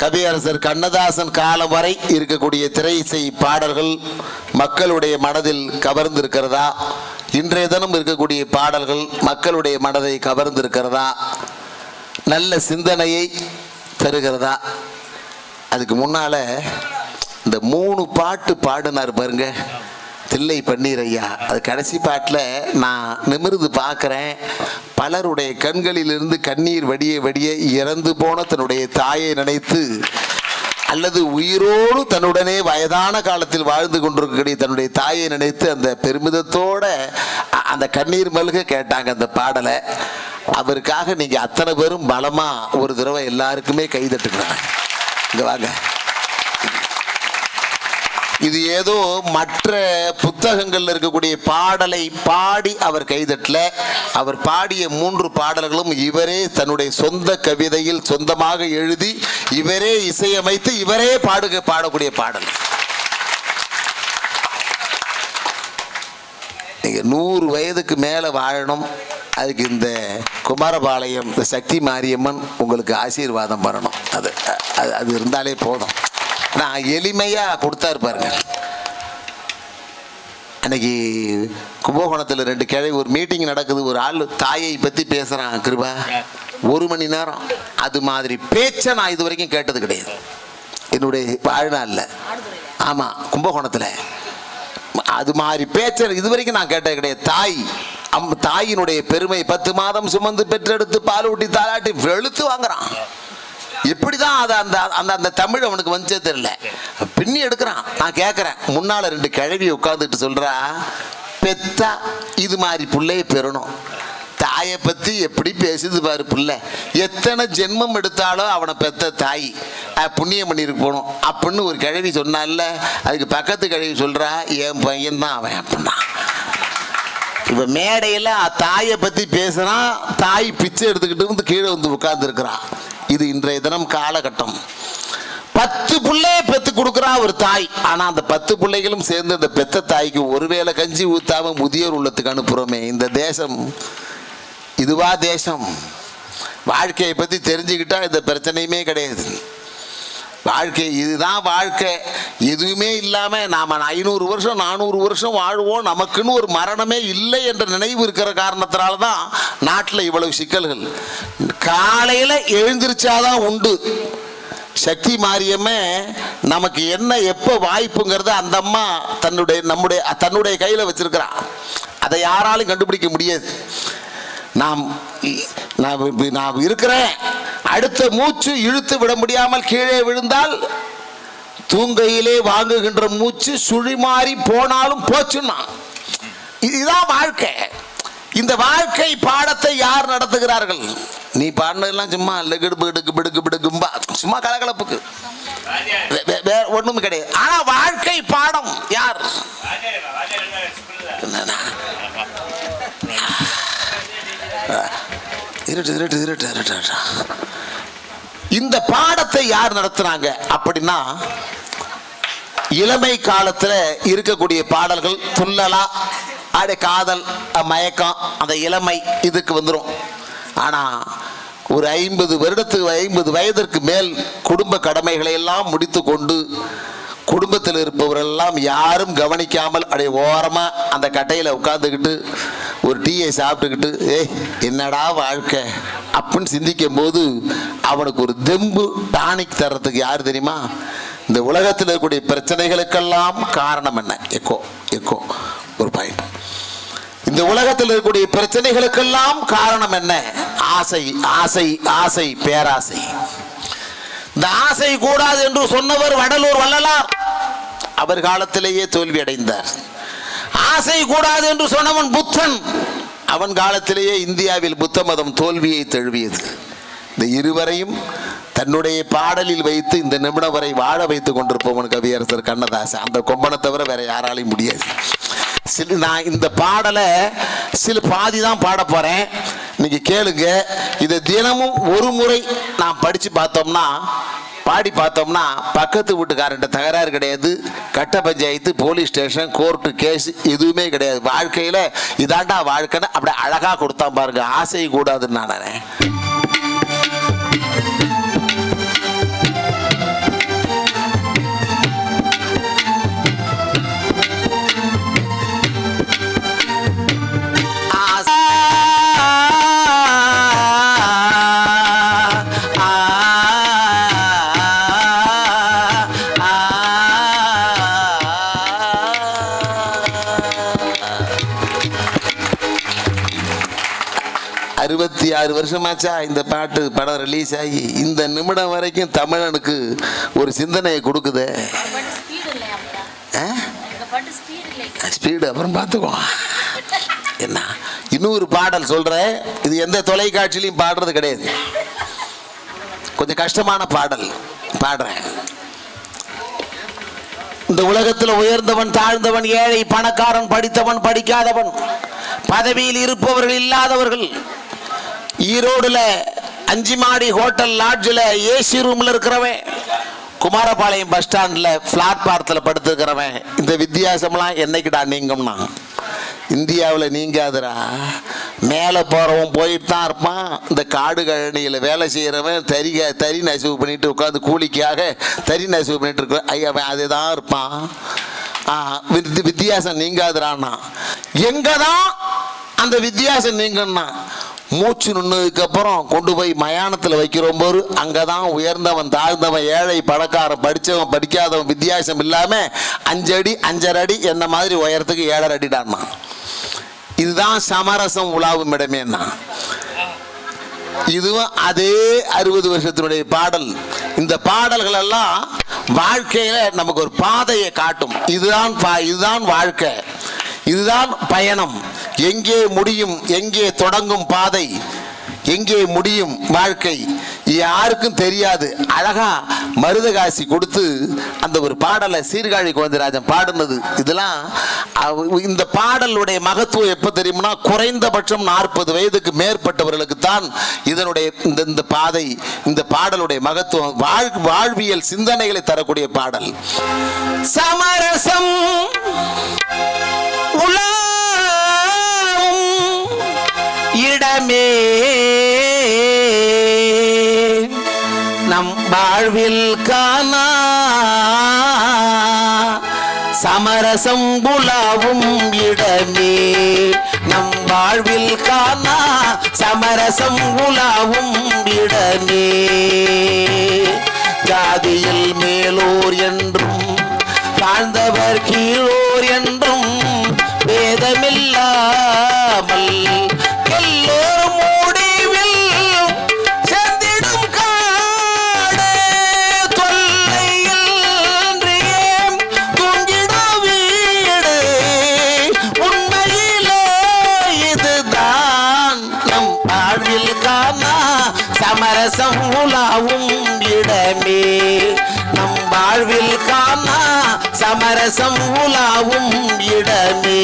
கவியரசர் கண்ணதாசன் காலம் வரை இருக்கக்கூடிய திரை இசை பாடல்கள் மக்களுடைய மனதில் கவர்ந்திருக்கிறதா? இன்றைய தினம் இருக்கக்கூடிய பாடல்கள் மக்களுடைய மனதை கவர்ந்திருக்கிறதா? நல்ல சிந்தனையை தருகிறதா? அதுக்கு முன்னால இந்த மூணு பாட்டு பாடினார் பாருங்க. தில்லை பன்னீர் ஐயா. அது கடைசி பாட்டில் நான் நிமிர்ந்து பார்க்குறேன். பலருடைய கண்களிலிருந்து கண்ணீர் வடிய வடிய இறந்து போன தன்னுடைய தாயை நினைத்து அல்லது உயிரோடு தன்னுடனே வயதான காலத்தில் வாழ்ந்து கொண்டிருக்கக்கூடிய தன்னுடைய தாயை நினைத்து அந்த பெருமிதத்தோட அந்த கண்ணீர் மல்க கேட்டாங்க அந்த பாடலை. அவருக்காக நீங்கள் அத்தனை பேரும் பலமாக ஒரு தடவை எல்லாருக்குமே கைதட்டுக்கிறாங்க இங்கே வாங்க. இது ஏதோ மற்ற புத்தகங்கள்ல இருக்கக்கூடிய பாடலை பாடி அவர் கைதட்டல. அவர் பாடிய மூன்று பாடல்களும் இவரே தன்னுடைய சொந்த கவிதையில் சொந்தமாக எழுதி இவரே இசையமைத்து இவரே பாடுக பாடக்கூடிய பாடல். நீங்க நூறு வயதுக்கு மேலே வாழணும். அதுக்கு இந்த குமாரபாளையம் இந்த சக்தி மாரியம்மன் உங்களுக்கு ஆசீர்வாதம் பண்ணணும் அது அது அது இருந்தாலே போதும். நான் எளிமையாக கொடுத்தாரு பாருங்க. அன்னைக்கு கும்பகோணத்தில் ரெண்டு கிழவி ஒரு மீட்டிங் நடக்குது ஒரு ஆள் தாயை பற்றி பேசுகிறான் கிருபா. ஒரு மணி நேரம். அது மாதிரி பேச்சை நான் இது வரைக்கும் கேட்டது கிடையாது. என்னுடைய வாழ்நாளில். ஆமாம் கும்பகோணத்தில். அது மாதிரி பேச்சை இது வரைக்கும் நான் கேட்டது கிடையாது. தாய் அம் தாயினுடைய பெருமை பத்து மாதம் சுமந்து பெற்றெடுத்து பால் ஊட்டி தாளாட்டி வெளுத்து வாங்குறான். எப்படிதான் அது அந்த அந்த அந்த தமிழ் அவனுக்கு வந்துச்சே தெரியல. பின்னி எடுக்கிறான். நான் கேட்குறேன் முன்னால் ரெண்டு கிழவி உட்காந்துட்டு சொல்கிறா பெத்தா இது மாதிரி பிள்ளைய பெறணும். தாயை பற்றி எப்படி பேசுது பாரு பிள்ளை. எத்தனை ஜென்மம் எடுத்தாலும் அவனை பெத்த தாய். புண்ணியம் பண்ணியிருக்கு போகணும். அப்படின்னு ஒரு கிழவி சொன்னால அதுக்கு பக்கத்து கிழவி சொல்கிறா என் பையன்தான் அவன் அப்படின்னா. இப்போ மேடையில் தாயை பற்றி பேசுகிறான் தாய் பிச்சை எடுத்துக்கிட்டு வந்து கீழே வந்து உட்காந்துருக்குறான் இது இன்றைய தினம் காலகட்டம். பத்து பிள்ளைய பெத்து கொடுக்குறா ஒரு தாய். ஆனா அந்த பத்து பிள்ளைகளும் சேர்ந்து அந்த பெத்த தாய்க்கு ஒருவேளை கஞ்சி ஊத்தாம முதியோர் உள்ளத்துக்கு அனுப்புறோமே. இந்த தேசம் இதுவா தேசம். வாழ்க்கையை பத்தி தெரிஞ்சுக்கிட்டா இந்த பிரச்சனையுமே கிடையாது. வாழ்க்கை இதுதான் வாழ்க்கை. எதுவுமே இல்லாமல் நாம் ஐநூறு வருஷம் நானூறு வருஷம் வாழ்வோம். நமக்குன்னு ஒரு மரணமே இல்லை என்ற நினைவு இருக்கிற காரணத்தினால தான் நாட்டில் இவ்வளவு சிக்கல்கள். காலையில் எழுந்திருச்சாதான் உண்டு. சக்தி மாரியம்மே நமக்கு என்ன எப்போ வாய்ப்புங்கிறத அந்த அம்மா தன்னுடைய நம்முடைய தன்னுடைய கையில் வச்சிருக்கிறா. அதை யாராலும் கண்டுபிடிக்க முடியாது. நாம் இ- நான் நான் இருக்கிறேன். அடுத்த மூச்சு இழுத்து விட முடியாமல் கீழே விழுந்தால் தூங்கையிலே வாங்குகின்ற மூச்சு சுழிமாறி போனாலும் போச்சுன்னா. இதுதான் வாழ்க்கை. இந்த வாழ்க்கை பாடத்தை யார் நடத்துகிறார்கள்? நீ பாடினதெல்லாம் சும்மா லெகுடு பிடுக்கு பிடுக்கு பிடுக்கும்பா சும்மா கலகலப்புக்கு. வேற ஒண்ணும் கிடையாது. ஆனா வாழ்க்கை பாடம் யார்? இருட்டு இருட்டு இருட்டு இருட்டு இந்த பாடத்தை யார் நடத்துனாங்க அப்படின்னா இளமை காலத்துல இருக்கக்கூடிய பாடல்கள் துள்ளலா அப்படியே காதல் மயக்கம் அந்த இளமை இதுக்கு வந்துடும் ஆனா ஒரு ஐம்பது வருடத்துக்கு ஐம்பது வயதிற்கு மேல் குடும்ப கடமைகளை எல்லாம் முடித்து கொண்டு குடும்பத்தில் இருப்பவரெல்லாம் யாரும் கவனிக்காமல் அப்படியே ஓரமாக அந்த கட்டையில் உட்காந்துக்கிட்டு ஒரு டீயை சாப்பிட்டுக்கிட்டு ஏய் என்னடா வாழ்க்கை? அப்படின்னு சிந்திக்கும் போது அவனுக்கு ஒரு தெம்பு டானிக் தர்றதுக்கு யார் தெரியுமா? இந்த உலகத்தில் இருக்கக்கூடிய பிரச்சனைகளுக்கெல்லாம் காரணம் என்ன? எக்கோ எக்கோ ஒரு பாயிண்ட் இந்த உலகத்தில் இருக்கக்கூடிய பிரச்சனைகளுக்கெல்லாம் காரணம் என்ன? ஆசை ஆசை ஆசை பேராசை. இந்த ஆசை கூடாது என்று சொன்னவர் வடலூர் வள்ளலார். அவர் காலத்திலேயே தோல்வி அடைந்தார் ஆசை கூடாது என்று சொன்னவன் புத்தன். அவன் காலத்திலேயே இந்தியாவில் புத்த மதம் தோல்வியை தழுவியது. இந்த இருவரையும் தன்னுடைய பாடலில் வைத்து இந்த நிமிடம் வரை வாழ வைத்துக் கொண்டிருப்பவன் கவியரசர் கண்ணதாசன். அந்த கொம்பனை தவிர வேற யாராலையும் முடியாது. சில நான் இந்த பாடலை சில பாதி தான் பாட போறேன். நீங்க கேளுங்க. இதை தினமும் ஒரு முறை நான் படிச்சு பார்த்தோம்னா பாடி பார்த்தோம்னா பக்கத்து வீட்டுக்காரன்ட்ட தகராறு கிடையாது. கட்ட panchayat police station court case எதுவுமே கிடையாது. வாழ்க்கையில் இதாண்டா வாழ்க்கைன்னு அப்படி அழகாக கொடுத்தா பாருங்க. ஆசை கூடாதுன்னு நான் அறுபத்தி ஆறு வருஷமாச்சா இந்த பாட்டு படம் ரிலீஸ் ஆகி. இந்த நிமிடம் வரைக்கும் தமிழனுக்கு ஒரு சிந்தனையை கொடுக்குதே. ஸ்பீடு அப்புறம் பார்த்துக்குவோம். என்ன? இன்னொரு பாடல் சொல்கிறேன் இது எந்த தொலைக்காட்சியிலையும் பாடுறது கிடையாது. கொஞ்சம் கஷ்டமான பாடல். பாடுறேன். இந்த உலகத்தில் உயர்ந்தவன் தாழ்ந்தவன் ஏழை பணக்காரன் படித்தவன் படிக்காதவன் பதவியில் இருப்பவர்கள் இல்லாதவர்கள் ஈரோடுல அஞ்சு மாடி ஹோட்டல் லாட்ஜில் ஏசி ரூம்ல இருக்கிறவன் குமாரபாளையம் பஸ் ஸ்டாண்டில் பிளாட்பாரத்தில் படுத்துக்கிறவன் இந்த வித்தியாசம்லாம் என்னைக்குடா நீங்கும்னா? இந்தியாவில் நீங்காதுடா. மேலே போகிறவன் போயிட்டு தான் இருப்பான். இந்த காடு கழனியில் வேலை செய்கிறவன் தறி தறி நெசவு பண்ணிட்டு உட்காந்து கூலிக்காக தறி நெசவு பண்ணிட்டு இருக்க ஐயா அவன் அதே தான் இருப்பான் வித்தியாசம் நீங்காதுரான்னா எங்கே தான் அந்த வித்தியாசம் நீங்கன்னா மூச்சு நின்னதுக்கு அப்புறம் கொண்டு போய் மயானத்தில் வைக்கிறோம் போது அங்கே தான் உயர்ந்தவன் தாழ்ந்தவன் ஏழை பணக்காரன் படித்தவன் படிக்காதவன் வித்தியாசம் இல்லாமல் அஞ்சடி அஞ்சரை அடி என்ன மாதிரி உயரத்துக்கு ஏழரை அடிடான்னா இதுதான் சமரசம் உலாவும் இடமேன்னா. இதுவும் அதே அறுபது வருஷத்தினுடைய பாடல். இந்த பாடல்கள் எல்லாம் வாழ்க்கையில நமக்கு ஒரு பாதையை காட்டும். இதுதான் பா- இதுதான் வாழ்க்கை. இதுதான் பயணம். எங்கே முடியும் எங்கே தொடங்கும் பாதை எங்கே முடியும் வாழ்க்கை யாருக்கும் தெரியாது. அழகா மருதகாசி கொடுத்து அந்த ஒரு பாடலை சீர்காழி குழந்தைராஜன் பாடுனது. இதெல்லாம் இந்த பாடலுடைய மகத்துவம் எப்போ தெரியும்னா குறைந்தபட்சம் நாற்பது வயதுக்கு மேற்பட்டவர்களுக்கு தான் இதனுடைய இந்த இந்த பாதை இந்த பாடலுடைய மகத்துவம் வாழ் வாழ்வியல் சிந்தனைகளை தரக்கூடிய பாடல். சமரசம் உலக இடமே நம் வாழ்வில் காணா. சமரசம் புலாவும் இடமே. நம் வாழ்வில் காணா. சமரசம் குலாவும் இடமே. ஜாதியில் மேலோர் என்றும் தாழ்ந்தவர் கீழோர் என்றும் வேதமில்லாமல் சமரசம் உலாவும் இடமே.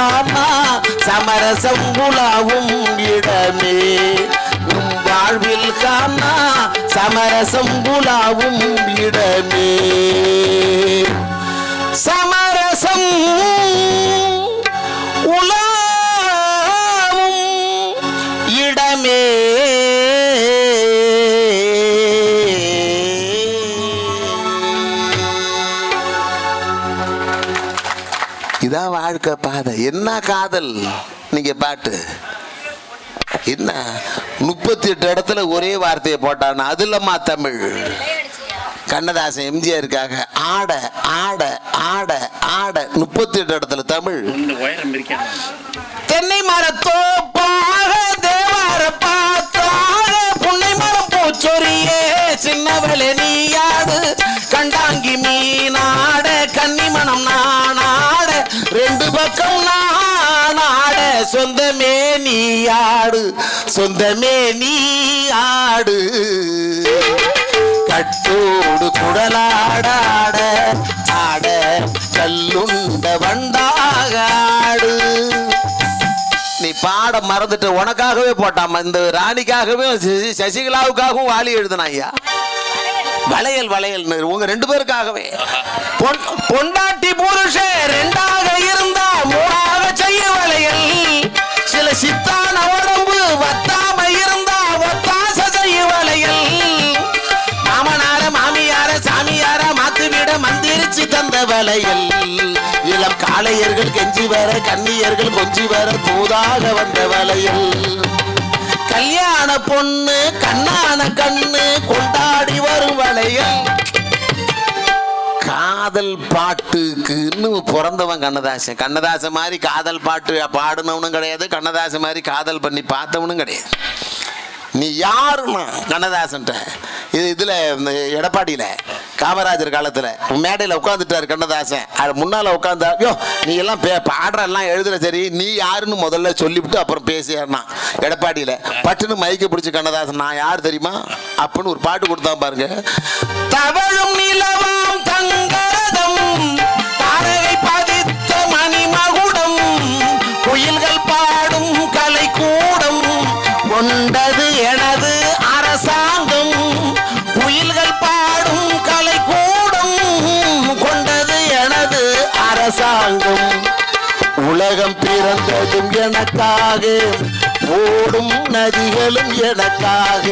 காணா சமரசம் உலாவும் இடமே. நம் வாழ்வில் காணா சமரசம் உலாவும் இடமே. சமரசம் இதான் வாழ்க்கை பாதை. என்ன காதல்? நீங்க பாட்டு. என்ன? முப்பத்தி எட்டு இடத்துல ஒரே வார்த்தையை போட்டான் அது இல்லம்மா தமிழ். கண்ணதாசன் எம்ஜிஆருக்காக ஆட ஆட ஆட ஆட. முப்பத்தி எட்டு இடத்துல தமிழ். தென்னை மரத்தோ தேவார பாத்தாக புன்னை மரம் பூச்சொரியே சின்னவளே நீயாது கண்டாங்கி மீனா பக்கம் நாட சொந்தமே ஆடு. சொந்தமே நீ ஆடு. கட்டோடு குடலாடாட ஆட கல்லுண்ட வண்டாக ஆடு. நீ பாட மறந்துட்டு உனக்காகவே போட்டாமா? இந்த ராணிக்காகவே சசிகலாவுக்காகவும் வாலி எழுதுனா ஐயா வளையல் வளையல். உங்க ரெண்டு பேருக்காகவே. பொன் பொண்டாட்டி புருஷன் ரெண்டாக இருந்தா மூணாக செய்ய வளையல். சில சித்தான உடம்பு வத்தாம இருந்தா ஒத்தாச செய்ய வளையல். மாமனார மாமியார சாமியார மாத்து விட மந்திரிச்சு தந்த வளையல். இளம் காளையர்கள் கெஞ்சி வர கன்னியர்கள் கொஞ்சி வர தூதாக வந்த வளையல். கல்யாண பொண்ணு கண்ணான கண்ணு கொண்டாடி வரும் வளையல். காதல் பாட்டுக்கு இன்னும் பிறந்தவன் கண்ணதாசன். கண்ணதாசன் மாதிரி காதல் பாட்டு பாடினவனும் கிடையாது கண்ணதாசன் மாதிரி காதல் பண்ணி பார்த்தவனும் கிடையாது. நீ யாருன்னா கண்ணதாசன்ட்ட? இது இதில் இந்த எடப்பாடியில். காமராஜர் காலத்தில். மேடையில் உட்காந்துட்டார் கண்ணதாசன். அது முன்னால் உட்காந்தா யோ நீ எல்லாம் பே பாடுறெல்லாம் எழுதுற சரி நீ யாருன்னு முதல்ல சொல்லிவிட்டு அப்புறம் பேசியாருனா எடப்பாடியில் பட்டுன்னு மைக்க பிடிச்சி கண்ணதாசன் நான் யார் தெரியுமா? அப்படின்னு ஒரு பாட்டு கொடுத்தான் பாருங்க. தவழும் நிலவாம் தங்கரதம் தாரகை பதித்த மணிமகுடம் குயில்கள் பாடும் உலகம் எனக்காக ஓடும் நதிகளும் எனக்காக.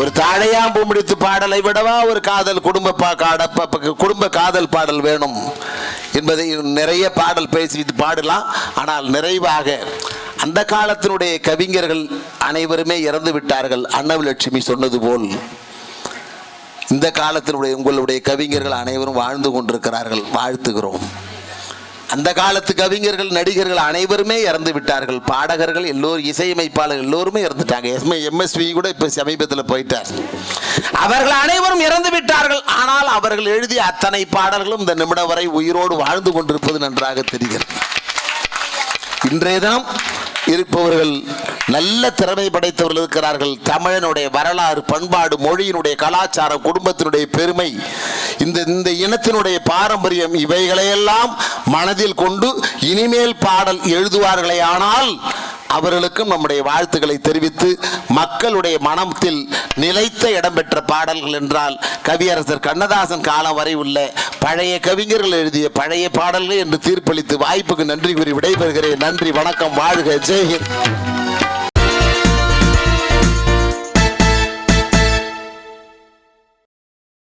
ஒரு தாழையாம்பு முடித்து பாடலை விடவா ஒரு காதல் குடும்ப பா காட குடும்ப காதல் பாடல் வேணும் என்பதை நிறைய பாடல் பேசிட்டு பாடலாம். ஆனால் நிறைவாக அந்த காலத்தினுடைய கவிஞர்கள் அனைவருமே இறந்து விட்டார்கள். அன்னவலட்சுமி சொன்னது போல். இந்த காலத்தினுடைய உங்களுடைய கவிஞர்கள் அனைவரும் வாழ்ந்து கொண்டிருக்கிறார்கள் வாழ்த்துகிறோம். அந்த காலத்து கவிஞர்கள் நடிகர்கள் அனைவருமே இறந்து விட்டார்கள். பாடகர்கள் எல்லோரும் இசையமைப்பாளர்கள் எல்லோருமே இறந்துட்டாங்க. எஸ்ம எம்எஸ்வி கூட இப்போ சமீபத்தில் போயிட்டார். அவர்கள் அனைவரும் இறந்து விட்டார்கள். ஆனால் அவர்கள் எழுதிய அத்தனை பாடல்களும் இந்த நிமிடம் வரை உயிரோடு வாழ்ந்து கொண்டிருப்பது நன்றாக தெரிகிறது. இன்றைய தினம் இருப்பவர்கள் நல்ல திறமை படைத்தவர்கள் இருக்கிறார்கள். தமிழனுடைய வரலாறு பண்பாடு மொழியினுடைய கலாச்சாரம் குடும்பத்தினுடைய பெருமை இந்த இந்த இனத்தினுடைய பாரம்பரியம் இவைகளையெல்லாம் மனதில் கொண்டு இனிமேல் பாடல் எழுதுவார்களே. ஆனால் அவர்களுக்கும் நம்முடைய வாழ்த்துக்களை தெரிவித்து மக்களுடைய மனத்தில் நிலைத்த இடம் பெற்ற பாடல்கள் என்றால் கவியரசர் கண்ணதாசன் காலம் வரை உள்ள பழைய கவிஞர்கள் எழுதிய பழைய பாடல்கள் என்று தீர்ப்பளித்து வாய்ப்புக்கு நன்றி கூறி விடைபெறுகிறேன். நன்றி வணக்கம் வாழ்க ஜெய்ஹிந்த்.